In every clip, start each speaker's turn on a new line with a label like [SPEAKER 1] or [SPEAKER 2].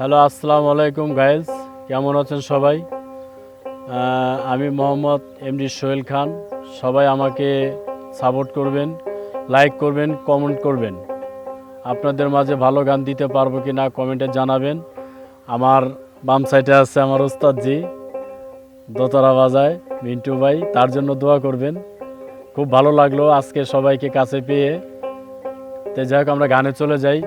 [SPEAKER 1] Hello আসসালামু আলাইকুম guys কেমন আছেন সবাই? আমি মোহাম্মদ এমডি সোহেল খান। সবাই আমাকে সাপোর্ট করবেন লাইক করবেন কমেন্ট করবেন। আপনাদের মাঝে ভালো গান দিতে পারব কি না কমেন্টে জানাবেন। আমার বাম সাইডে আছে আমার ওস্তাদজি দোতারা বাজায়, মিন্টু ভাই, তার জন্য দোয়া করবেন। খুব ভালো লাগল আজকে সবাইকে কাছে পেয়ে। তো যাই হোক, আমরা গানে চলে যাই।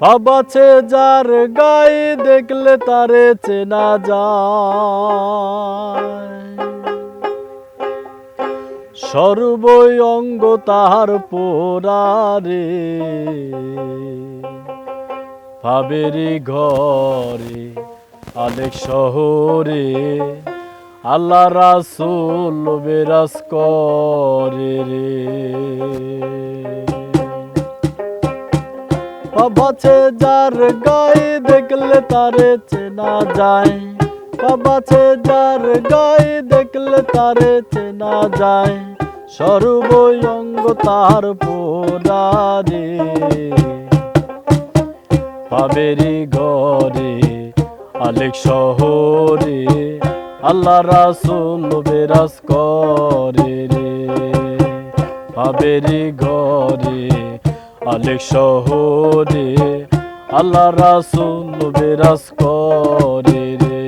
[SPEAKER 1] বাবাছে যার গায়ে দেখলে তারে চেনা যায়। সর্বই অঙ্গ তাহার পোড়ারে, ভাবেরি ঘরে, আলেক শহরে, আল্লাহ রাসুল বেরাস করে রে। বাবাছে যার গায়ে দেখলে তারে চেনা যায়। বাবাছে যার গায়ে দেখলে তারে চেনা যায়। সর্বঙ্গ তার পোড়ারে। পাবেরি ঘরে, আলেক শহরে, আল্লাহ রাসুল বেরাস করে রে। পাবেরি ঘরে আলেক শহরে আল্লাহ রাসুল বেরাস করে রে।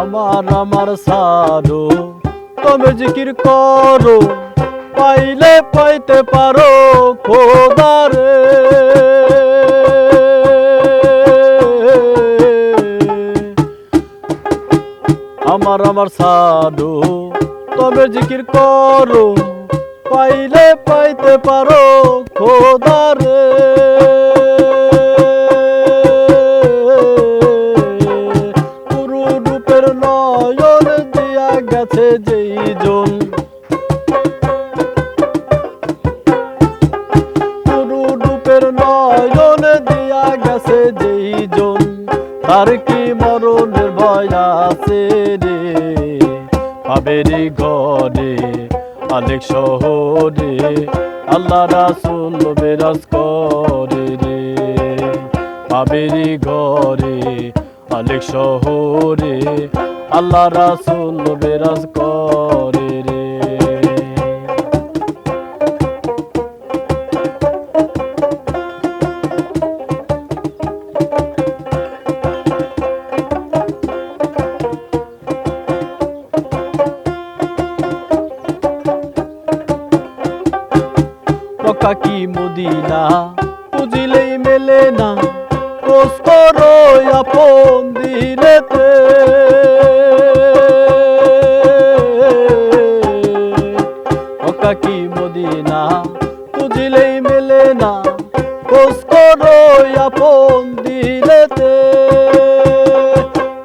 [SPEAKER 1] আমার আমার সারো তবে জিকির করো, পাইলে পাইতে পারো খোদারে। আমার আমার সাধু তবে জিকির করো, পাইলে পাইতে পারো খোদারে। পাবেরি ঘরে অনেক শহরে, আল্লাহ রাসুল বেরাজ করে রে। পাবেরি ঘরে অনেক শহরে, আল্লাহ রাসুল বেরাজ মদিনা বুঝিলেই মেলে না। খোঁজ করো আপন দিলেতে কি মদিনা, বুঝিলেই মেলে না। খোঁজ আপন দিলেতে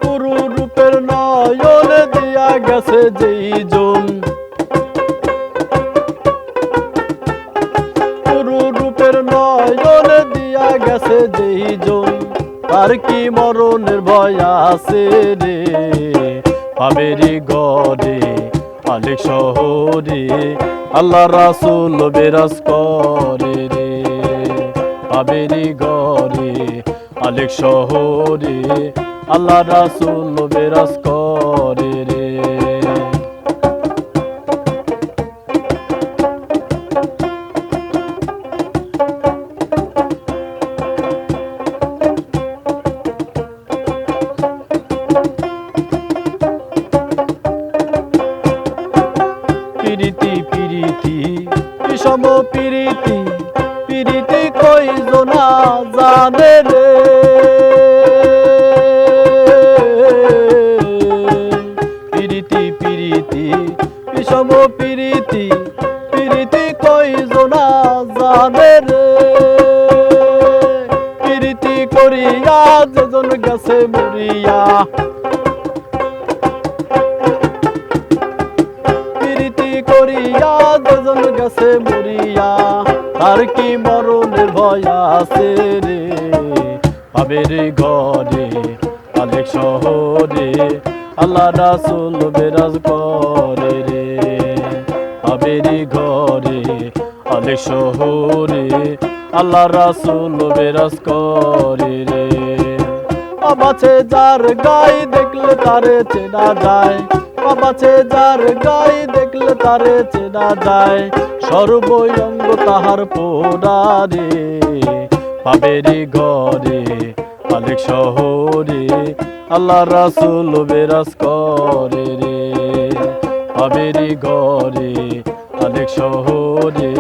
[SPEAKER 1] পুরু রূপের নয়ন দিয়া গেছে যেই তার কি মরণের ভয় আছে রে? পাবেরি গড়ে, আলেক শহরে, আল্লাহ রাসুল বেরাস করে রে। পাবেরি গড়ে, আলেক শহরে, আল্লাহ রাসুল বেরাস করে পিরিতি পিরিতি বিষম পিরিতি? পিরিতি কই জনা জানে রে? পিরিতি পিরিতি বিষম পিরিতি? পিরিতি কই জনা জানে রে? পিরিতি করিয়া যেজন গেছে মরিয়া
[SPEAKER 2] বেজন গেছে মরিয়া। তার কি মরণের ভয় আছে রে? পাবের ঘরে অনেক শহরে, আল্লাহ রাসুল বেরাজ করে রে। পাবের ঘরে অনেক শহরে, আল্লাহ রাসুল বেরাজ করে রে। বাবাছে যার গাই দেখলে তারে চেনা যায়। বাবাছে যার গাই দেখলে তারে চেনা যায় সর্বঙ্গ তাহার পোড়ারে পাবেরি ঘরে অনেক শহরে, আল্লাহ রাসুল বেরাস করে রে। পাবেরি ঘরে অনেক শহরে,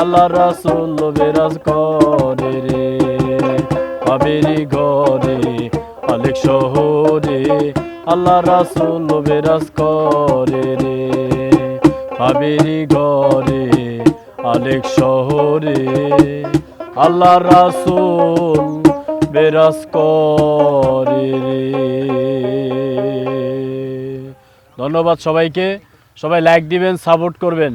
[SPEAKER 2] আল্লাহ রাসুল বেরাস করে রে। পাবেরি ঘরে অনেক শহরে, আল্লাহ রাসুল বেরাস করে রে। পাবেরি ঘরে অনেক শহরে। আল্লাহ রাসুল বেরাস করে ধন্যবাদ সবাইকে। সবাই লাইক দিবেন সাপোর্ট করবেন।